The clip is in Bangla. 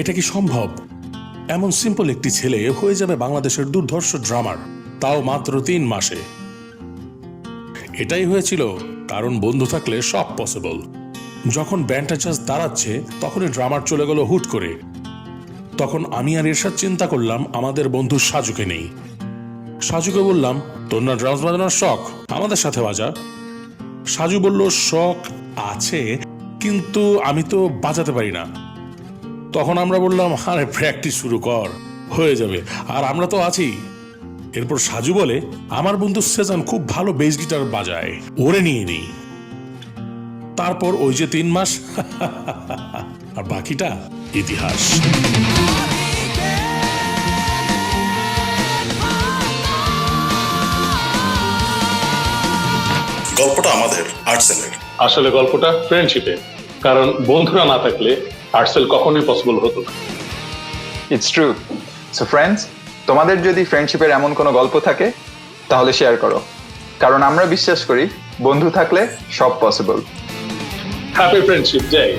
এটা কি সম্ভব? এমন সিম্পল একটি ছেলে হয়ে যাবে বাংলাদেশের দুর্ধর্ষ ড্রামার, তাও মাত্র তিন মাসে। এটাই হয়েছিল কারণ বন্ধু থাকলে সব পসিবল যখন ব্যান্ডটা জাস্ট দাঁড়াচ্ছে তখনই ড্রামার চলে গেল হুট করে। তখন আমি আর এরশাদ চিন্তা করলাম, আমাদের বন্ধু সাজুকে নেই। সাজুকে বললাম, তোর না ড্রামস বাজানোর শখ? আমাদের সাথে বাজা। সাজু বলল, শখ আছে, কিন্তু আমি তো বাজাতে পারি না। তখন আমরা বললাম আরে প্র্যাকটিস শুরু কর হয়ে যাবে। আর আমরা তো আছি। এরপর সাজু বলে আমার বন্ধু সেজান খুব ভালো বেস গিটার বাজায় ওরে নিয়ে নেই। তারপর ওই যে তিন মাস আর বাকিটা ইতিহাস। গল্পটা আমাদের আর্টসেলের আসলে গল্পটা ফ্রেন্ডশিপে কারণ বন্ধুরা না থাকলে আর্টসেল কখনোই পসিবল হতো না। ইটস ট্রু সো ফ্রেন্ডস তোমাদের যদি ফ্রেন্ডশিপের এমন কোনো গল্প থাকে তাহলে শেয়ার করো। কারণ আমরা বিশ্বাস করি বন্ধু থাকলে সব পসিবল হ্যাপি ফ্রেন্ডশিপ যাই